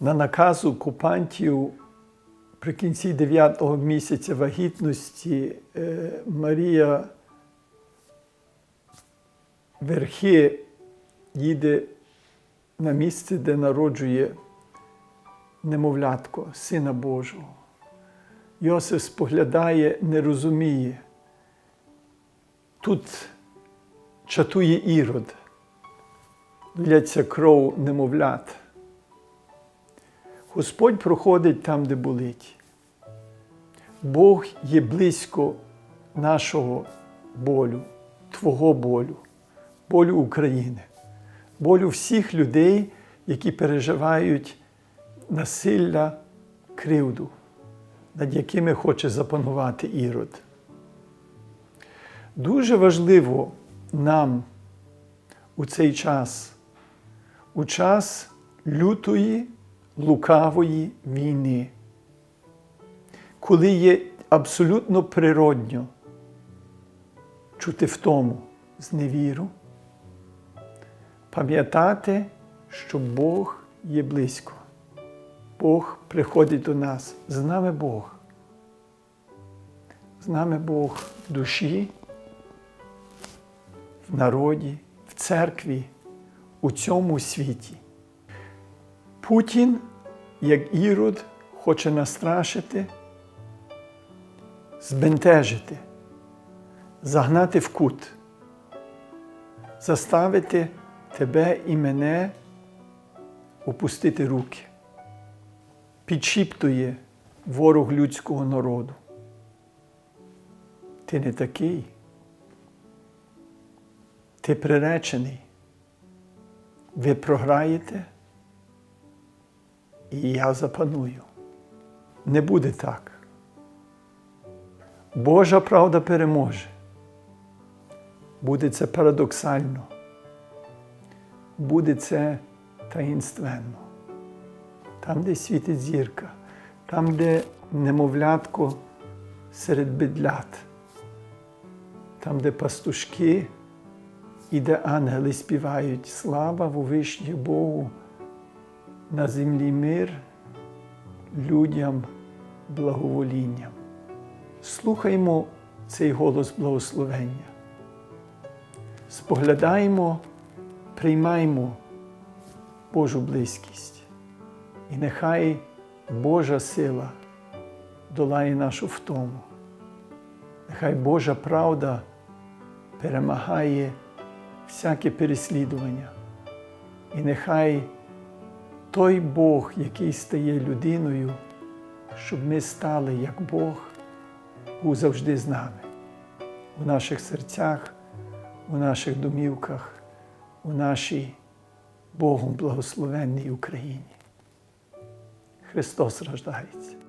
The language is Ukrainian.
на наказ окупантів при кінці 9-го місяця вагітності е, Марія верхи їде на місце, де народжує немовлятко, Сина Божого. Йосиф споглядає, не розуміє. Тут чатує ірод, лється кров немовлят. Господь проходить там, де болить. Бог є близько нашого болю, Твого болю, болю України, болю всіх людей, які переживають насилля, кривду, над якими хоче запанувати ірод. Дуже важливо нам у цей час, у час лютої, лукавої війни, коли є абсолютно природньо чути втому зневіру, пам'ятати, що Бог є близько. Бог приходить до нас. З нами Бог. З нами Бог в душі, в народі, в церкві, у цьому світі. Путін, як ірод, хоче настрашити, збентежити, загнати в кут, заставити тебе і мене опустити руки підшіптує ворог людського народу. Ти не такий. Ти приречений. Ви програєте, і я запаную. Не буде так. Божа правда переможе. Буде це парадоксально. Буде це таїнственно там, де світить зірка, там, де немовлятко серед бедлят, там, де пастушки і де ангели співають слава вовишнє Богу, на землі мир, людям благоволінням. Слухаймо цей голос благословення. Споглядаємо, приймаймо Божу близькість. І нехай Божа сила долає нашу втому. Нехай Божа правда перемагає всяке переслідування. І нехай той Бог, який стає людиною, щоб ми стали як Бог, був завжди з нами, у наших серцях, у наших домівках, у нашій Богом благословенній Україні. Христос рождається.